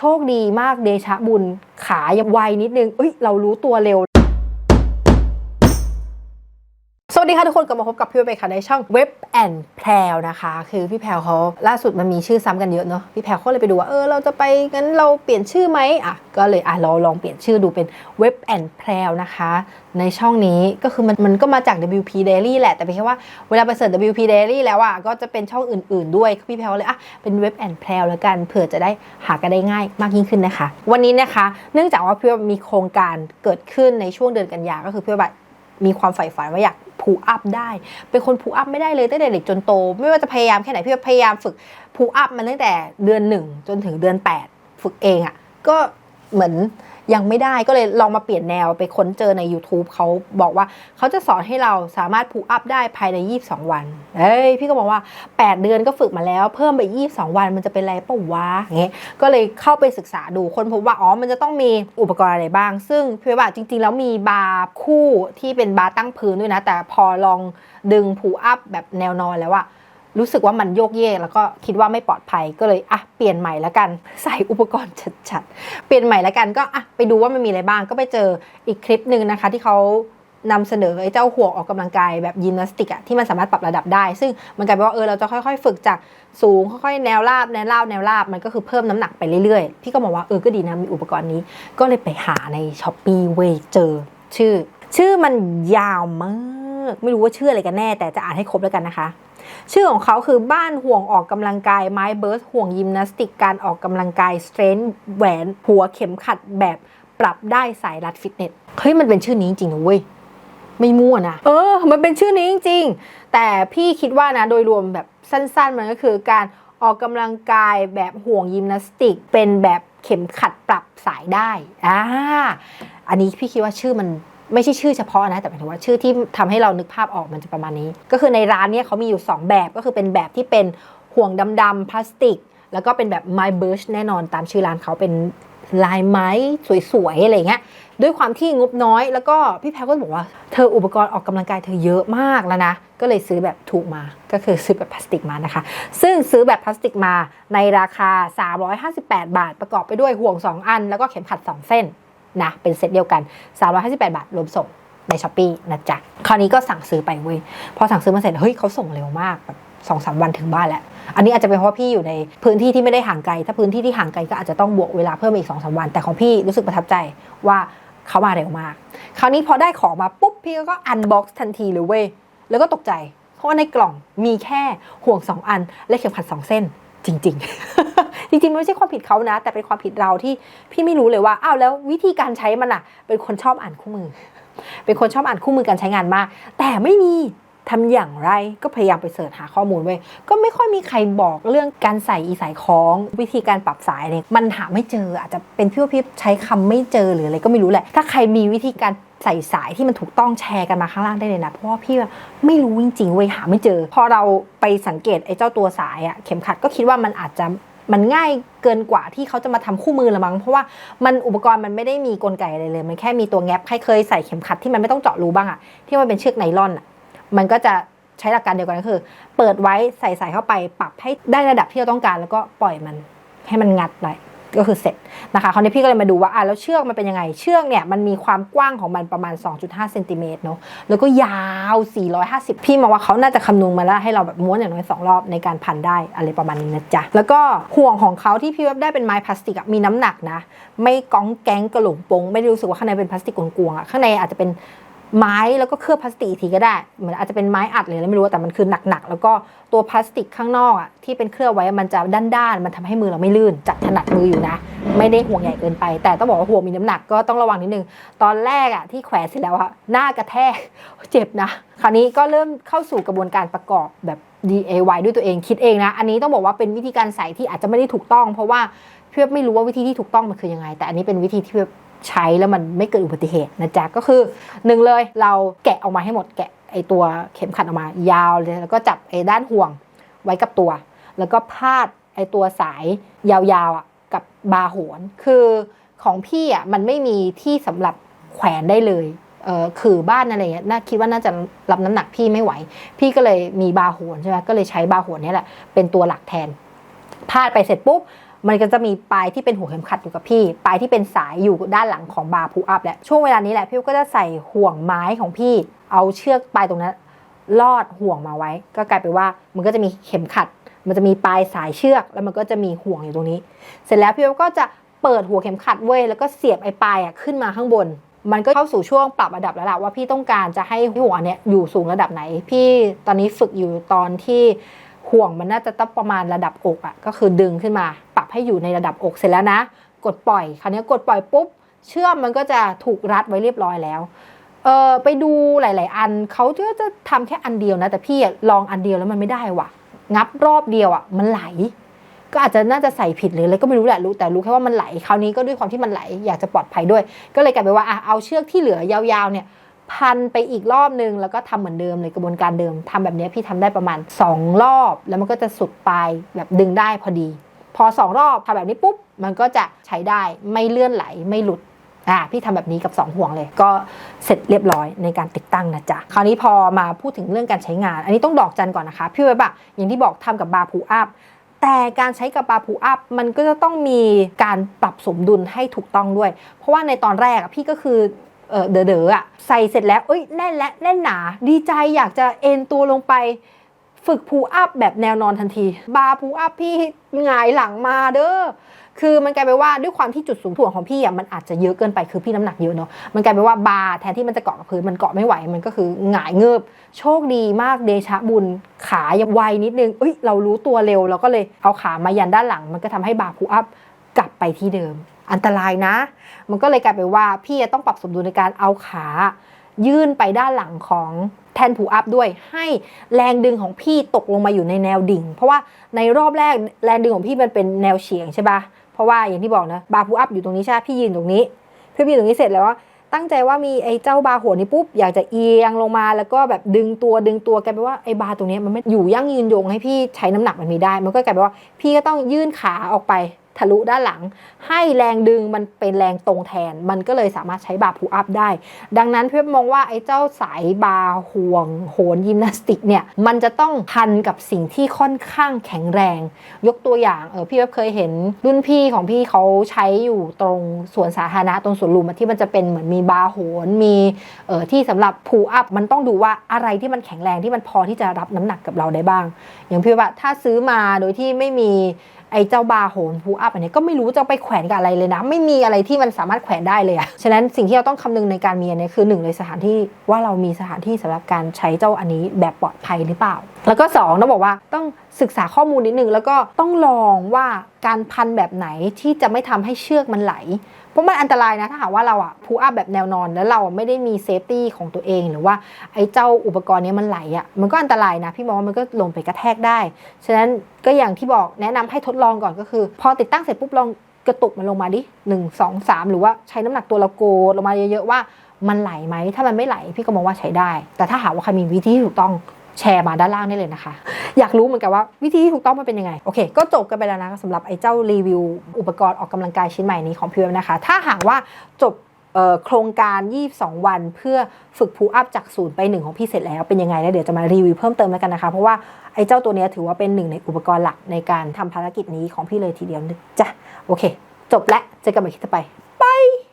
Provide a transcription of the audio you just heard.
โชคดีมากเดชะบุญขายังไวนิดนึงเอ้ยเรารู้ตัวเร็ว ดีค่ะทุกคนกลับมาพบกับพี่เบค่ะในช่องเว็บแอนแพรวนะคะ คือพี่แพรวเขาล่าสุดมันมีชื่อซ้ำกันเยอะเนาะพี่แพรวเขาเลยไปดูว่าเออเราจะไปงั้นเราเปลี่ยนชื่อไหมอะก็เลยอะเราลองเปลี่ยนชื่อดูเป็นเว็บแอนแพรวนะคะ ในช่องนี้ก็คือมันมันก็มาจาก WP Daily แหละแต่เพียงแค่ว่าเวลาไปเสิร์ช WP Daily แล้วอะก็จะเป็นช่องอื่น ๆ ด้วยพี่แพรวเลยอะเป็นเว็บแอนแพรวแล้วกันเผื่อจะได้หากันได้ง่ายมากยิ่งขึ้นนะคะ วันนี้นะคะ เนื่องจากว่าพี่มีโครงการเกิดขึ้นในช่วงเดือนกันยาก็คือพี่ว่ามีความใฝ่ฝันว่าอยาก ผูอัพได้ เป็นคนพูอัพไม่ได้เลยตั้งแต่เด็กจนโต ไม่ว่าจะพยายามแค่ไหนพี่พยายามฝึกพูอัพมันตั้งแต่เดือนหนึ่งจนถึงเดือน 8 ฝึกเองอะ่ะก็เหมือน ยังไม่ได้ก็เลยลองมาเปลี่ยนแนวไปค้นเจอใน YouTube เขาบอกว่าเขาจะสอนให้เราสามารถพูอัพได้ภายใน 22 วัน เอ้ยพี่ก็บอกว่า 8 เดือนก็ฝึกมาแล้ว เพิ่มไป 22 วันมันจะเป็นไรเปล่าวะอย่างเงี้ยก็เลยเข้าไปศึกษาดูคนพบว่าอ๋อมันจะต้องมีอุปกรณ์อะไรบ้าง ซึ่งพี่ว่าจริง ๆ แล้วมีบาร์คู่ที่เป็นบาร์ตั้งพื้นด้วยนะ แต่พอลองดึงพูอัพแบบแนวนอนแล้วอะ รู้สึกว่ามันโยกเยกแล้วก็คิดว่าไม่ปลอดภัยก็เลยอะเปลี่ยนใหม่แล้วกันใส่อุปกรณ์ชัดๆเปลี่ยนใหม่แล้วกันก็อะไปดูว่ามันมีอะไรบ้างก็ไปเจออีกคลิปหนึ่งนะคะ ที่เขานำเสนอไอ้เจ้าห่วงออกกำลังกายแบบยิมนาสติกอะที่มันสามารถปรับระดับได้ ซึ่งมันกลายเป็นว่าเออเราจะค่อยๆ ฝึกจากสูงค่อยๆแนวราบแนวราบแนวราบมันก็คือเพิ่มน้ำหนักไปเรื่อยๆ พี่ก็มองว่าเออก็ดีนะมีอุปกรณ์นี้ ก็เลยไปหาในช้อปปี้เวเจอชื่อ ชื่อมันยาวมาก ไม่รู้ว่าชื่ออะไรกันแน่ แต่จะอ่านให้ครบแล้วกันนะคะ ชื่อของเขาคือบ้านห่วงออกกำลังกายไม้เบิร์สห่วงยิมนาสติกการออกกำลังกายสเตรนท์แหวนหัวเข็มขัดแบบปรับได้สายรัดฟิตเนสเฮ้ยมันเป็นชื่อนี้จริงๆนะเว้ยไม่มั่วนะ เออ มันเป็นชื่อนี้จริงๆ แต่พี่คิดว่านะ โดยรวมแบบสั้นๆ มันก็คือการออกกำลังกายแบบห่วงยิมนาสติก เป็นแบบเข็มขัดปรับสายได้ อ่า อันนี้พี่คิดว่าชื่อมัน ไม่ใช่ชื่อเฉพาะนะ แต่หมายถึงว่าชื่อที่ทำให้เรานึกภาพออกมันจะประมาณนี้ ก็คือในร้านเนี้ยเขามีอยู่ 2 แบบก็คือเป็นแบบที่เป็นห่วงดำๆพลาสติก แล้วก็เป็นแบบ My Birch แน่นอนตามชื่อร้านเขาเป็นลายไม้สวยๆอะไรเงี้ยด้วยความที่งบน้อยแล้วก็พี่แพรก็บอกว่าเธออุปกรณ์ออกกำลังกายเธอเยอะมากแล้วนะ ก็เลยซื้อแบบถูกมาก็คือซื้อแบบพลาสติกมานะคะ ซึ่งซื้อแบบพลาสติกมาในราคา 358 บาท ประกอบไปด้วยห่วง 2 อัน แล้วก็เข็มขัด 2 เส้น นะเป็นเซตเดียวกัน 358 บาทรวมส่งในช้อปปีนะจ๊ะคราวนี้ก็สั่งซื้อไปเว้ยพอสั่งซื้อมาเสร็จเฮ้ยเขาส่งเร็วมากแบบสองสามวันถึงบ้านแล้ว อันนี้อาจจะเป็นเพราะพี่อยู่ในพื้นที่ที่ไม่ได้ห่างไกล ถ้าพื้นที่ที่ห่างไกลก็อาจจะต้องบวกเวลาเพิ่มอีกสองสามวัน แต่ของพี่รู้สึกประทับใจว่าเขามาเร็วมาก คราวนี้พอได้ของมาปุ๊บพี่ก็อันบ็อกซ์ทันทีเลยเว้ยแล้วก็ตกใจเพราะว่าในกล่องมีแค่ห่วงสองอันและเข็มขัดสองเส้น จริง ๆ จริงๆไม่ใช่ความผิดเขานะ แต่เป็นความผิดเราที่พี่ไม่รู้เลยว่าอ้าวแล้ววิธีการใช้มันอะเป็นคนชอบอ่านคู่มือ เป็นคนชอบอ่านคู่มือการใช้งานมาก แต่ไม่มี ทำอย่างไรก็พยายามไปเสิร์ชหาข้อมูลไว้ก็ไม่ค่อยมีใครบอกเรื่องการใส่อีสายคล้องวิธีการปรับสายเนี่ยมันหาไม่เจออาจจะเป็นพี่ว่าพี่ใช้คำไม่เจอหรืออะไรก็ไม่รู้แหละ ถ้าใครมีวิธีการใส่สายที่มันถูกต้องแชร์กันมาข้างล่างได้เลยนะ เพราะว่าพี่ว่าไม่รู้จริงๆเว้ยหาไม่เจอ พอเราไปสังเกตไอ้เจ้าตัวสายอะเข็มขัดก็คิดว่ามันอาจจะมันง่ายเกินกว่าที่เขาจะมาทำคู่มือละมั้งเพราะว่ามันอุปกรณ์มันไม่ได้มีกลไกอะไรเลย มันแค่มีตัวแงบใครเคยใส่เข็มขัดที่มันไม่ต้องเจาะรูบ้างอะที่มันเป็นเชือกไนล่อนอะ มันก็จะใช้หลักการเดียวกันก็คือ เปิดไว้ใส่สายเข้าไปปรับให้ได้ระดับที่เราต้องการ แล้วก็ปล่อยมันให้มันงัดไปก็คือเสร็จนะคะคราวนี้พี่ก็เลยมาดูว่าอะแล้วเชือกมันเป็นยังไง เชือกเนี่ยมันมีความกว้างของมันประมาณ 2.5เซนติเมตรเนาะแล้วก็ยาว 450 พี่มองว่าเขาน่าจะคำนวณมาแล้วให้เราแบบม้วนอย่างน้อยสองรอบในการพันได้อะไรประมาณนี้นะจ๊ะ แล้วก็ห่วงของเขาที่พี่ว่าได้เป็นไม้พลาสติกมีน้ำหนักนะ ไม่ก้องแก๊งกระหลงปง ไม่ได้รู้สึกว่าข้างในเป็นพลาสติกกลวงๆอะข้างในอาจจะเป็น ไม้แล้วก็เคลือบพลาสติกทีก็ได้เหมือนอาจจะเป็นไม้อัดเลยไม่รู้แต่มันคือหนักๆแล้วก็ตัวพลาสติกข้างนอกอะที่เป็นเคลือบไว้มันจะด้านๆมันทำให้มือเราไม่ลื่นจับถนัดมืออยู่นะ ไม่ได้ห่วงใหญ่เกินไป แต่ต้องบอกว่าห่วงมีน้ำหนักก็ต้องระวังนิดนึง ตอนแรกอะที่แขวนเสร็จแล้วอะหน้ากระแทกเจ็บนะ คราวนี้ก็เริ่มเข้าสู่กระบวนการประกอบแบบ DIY ด้วยตัวเองคิดเองนะ อันนี้ต้องบอกว่าเป็นวิธีการใส่ที่อาจจะไม่ได้ถูกต้อง เพราะว่าเพื่อไม่รู้ว่าวิธีที่ถูกต้องมันคือยังไง แต่อันนี้เป็นวิธีที่เพื่อ ใช้แล้วมันไม่เกิดอุบัติเหตุนะจ๊ะก็คือหนึ่งเลยเราแกะออกมาให้หมดแกะไอตัวเข็มขัดออกมายาวเลยแล้วก็จับไอ้ด้านห่วงไว้กับตัว แล้วก็พาดไอตัวสายยาวๆอะกับบาโหนคือของพี่อะมันไม่มีที่สำหรับแขวนได้เลยเออคือบ้านอะไรเงี้ยน่าคิดว่าน่าจะรับน้ำหนักพี่ไม่ไหว พี่ก็เลยมีบาโหนใช่ไหมก็เลยใช้บาโหนนี่แหละเป็นตัวหลักแทนพาดไปเสร็จปุ๊บ มันก็จะมีปลายที่เป็นหัวเข็มขัดอยู่กับพี่ ปลายที่เป็นสายอยู่ด้านหลังของบาร์พูอัพแหละ ช่วงเวลานี้แหละพี่ก็จะใส่ห่วงไม้ของพี่ เอาเชือกปลายตรงนั้นลอดห่วงมาไว้ ก็กลายเป็นว่ามันก็จะมีเข็มขัด มันจะมีปลายสายเชือก แล้วมันก็จะมีห่วงอยู่ตรงนี้ เสร็จแล้วพี่ก็จะเปิดหัวเข็มขัดเว้ยแล้วก็เสียบไอ้ปลายอะขึ้นมาข้างบน มันก็เข้าสู่ช่วงปรับระดับแล้วล่ะว่าพี่ต้องการจะให้ห่วนเนี้ยอยู่สูงระดับไหน พี่ตอนนี้ฝึกอยู่ตอนที่ห่วงมันน่าจะต้องประมาณระดับอกอะก็คือดึงขึ้นมา ให้อยู่ในระดับอก เสร็จแล้วนะ กดปล่อย คราวนี้กดปล่อยปุ๊บ เชือกมันก็จะถูกรัดไว้เรียบร้อยแล้วเออไปดูหลาย ๆ อันเขาจะทำแค่อันเดียวนะ แต่พี่ลองอันเดียวแล้วมันไม่ได้ว่ะ งับรอบเดียวอะ มันไหล ก็อาจจะน่าจะใส่ผิดหรืออะไรก็ไม่รู้แหละรู้แต่รู้แค่ว่ามันไหลคราวนี้ก็ด้วยความที่มันไหลอยากจะปลอดภัยด้วย ก็เลยกลายเป็นว่าอะเอาเชือกที่เหลือยาว ๆ เนี่ยพันไปอีกรอบนึงแล้วก็ทำเหมือนเดิมเลยกระบวนการเดิมทำแบบนี้พี่ทำได้ประมาณ 2 รอบ แล้วมันก็จะสุดปลายแบบดึงได้พอดี พอ 2 รอบทำแบบนี้ปุ๊บ มันก็จะใช้ได้ไม่เลื่อนไหลไม่หลุดอ่าพี่ทำแบบนี้กับ 2 ห่วงเลย ก็เสร็จเรียบร้อยในการติดตั้งนะจ๊ะ คราวนี้พอมาพูดถึงเรื่องการใช้งาน อันนี้ต้องดอกจันก่อนนะคะ พี่เว็บอะอย่างที่บอกทำกับบาร์พูอัพแต่การใช้กับบาร์พูอัพมันก็จะต้องมีการปรับสมดุลให้ถูกต้องด้วย เพราะว่าในตอนแรกพี่ก็คือเออเด๋อๆอะใส่เสร็จแล้วเอ้ยแน่นและแน่นหนา ดีใจอยากจะเอ็นตัวลงไป ฝึกพูอัพแบบแนวนอนทันที บาพูอัพพี่หงายหลังมาเด้อคือมันกลายเป็นว่าด้วยความที่จุดสูงถ่วงของพี่อะมันอาจจะเยอะเกินไปคือพี่น้ำหนักเยอะเนาะมันกลายเป็นว่าบาแทนที่มันจะเกาะกับพื้นมันเกาะไม่ไหวมันก็คือหงายเงิบโชคดีมากเดชะบุญขายังไวนิดนึงเอ้ยเรารู้ตัวเร็วเราก็เลยเอาขามายันด้านหลัง มันก็ทำให้บาพูอัพกลับไปที่เดิม อันตรายนะ มันก็เลยกลายเป็นว่าพี่ต้องปรับสมดุลในการเอาขา ยื่นไปด้านหลังของแทนผูอัพด้วยให้แรงดึงของพี่ตกลงมาอยู่ในแนวดิ่ง เพราะว่าในรอบแรกแรงดึงของพี่มันเป็นแนวเฉียงใช่ปะเพราะว่าอย่างที่บอกนะบาร์พูอัพอยู่ตรงนี้ใช่ปะพี่ยืนตรงนี้พี่ยืนตรงนี้เสร็จแล้วตั้งใจว่ามีไอ้เจ้าบาร์หัวนี้ปุ๊บอยากจะเอียงลงมาแล้วก็แบบดึงตัวดึงตัวกลายเป็นว่าไอ้บาร์ตรงนี้มันไม่อยู่ยั่งยืนยงให้พี่ใช้น้ำหนักมันมีได้ มันก็กลายเป็นว่าพี่ก็ต้องยื่นขาออกไป ทะลุด้านหลัง ให้แรงดึงมันเป็นแรงตรงแทน มันก็เลยสามารถใช้บาร์พูอัพได้ ดังนั้นเพื่อมองว่าไอ้เจ้าสายบาร์ห่วงโหนยิมนาสติกเนี่ยมันจะต้องพันกับสิ่งที่ค่อนข้างแข็งแรง ยกตัวอย่างเออพี่เว็บเคยเห็นรุ่นพี่ของพี่เขาใช้อยู่ตรงสวนสาธารณะตรงสวนลุมที่มันจะเป็นเหมือนมีบาร์โหนมีเออที่สำหรับพูอัพมันต้องดูว่าอะไรที่มันแข็งแรงที่มันพอที่จะรับน้ำหนักกับเราได้บ้าง อย่างพี่ว่าถ้าซื้อมาโดยที่ไม่มี ไอ้เจ้าบาโหนพูอัพอันนี้ก็ไม่รู้จะไปแขวนกับอะไรเลยนะ ไม่มีอะไรที่มันสามารถแขวนได้เลยอะฉะนั้นสิ่งที่เราต้องคำนึงในการมีอันนี้คือหนึ่งเลยสถานที่ว่าเรามีสถานที่สำหรับการใช้เจ้าอันนี้แบบปลอดภัยหรือเปล่า แล้วก็สองต้องบอกว่าต้องศึกษาข้อมูลนิดนึงแล้วก็ต้องลองว่าการพันแบบไหนที่จะไม่ทำให้เชือกมันไหล ราะมันอันตรายนะถ้าหากว่าเราอะพูอัพแบบแนวนอน แล้วเราไม่ได้มีเซฟตี้ของตัวเองหรือว่าไอ้เจ้าอุปกรณ์นี้มันไหลอะมันก็อันตรายนะพี่มองว่ามันก็ลงไปกระแทกได้ ฉะนั้นก็อย่างที่บอกแนะนำให้ทดลองก่อนก็คือ พอติดตั้งเสร็จปุ๊บลองกระตุกมันลงมาดิหนึ่งสองสามหรือว่าใช้น้ำหนักตัวเราโกดลงมาเยอะๆว่ามันไหลไหมถ้ามันไม่ไหลพี่ก็มองว่าใช้ได้ แต่ถ้าหากว่าใครมีวิธีที่ถูกต้อง แชร์มาด้านล่างได้เลยนะคะ อยากรู้เหมือนกันว่าวิธีที่ถูกต้องมันเป็นยังไง โอเค ก็จบกันไปแล้วนะสำหรับไอ้เจ้ารีวิว อุปกรณ์ออกกำลังกายชิ้นใหม่นี้ของพี่เว็บนะคะ ถ้าหากว่าจบโครงการ 22 วัน เพื่อฝึกพูอัพจากศูนย์ไปหนึ่งของพี่เสร็จแล้วเป็นยังไงแล้วเดี๋ยวจะมารีวิวเพิ่มเติมแล้วกันนะคะ เพราะว่าไอ้เจ้าตัวนี้ถือว่าเป็นหนึ่งในอุปกรณ์หลักในการทำภารกิจนี้ของพี่เลยทีเดียวนะจ๊ะโอเค จบและเจอกันใหม่คลิปต่อไปบาย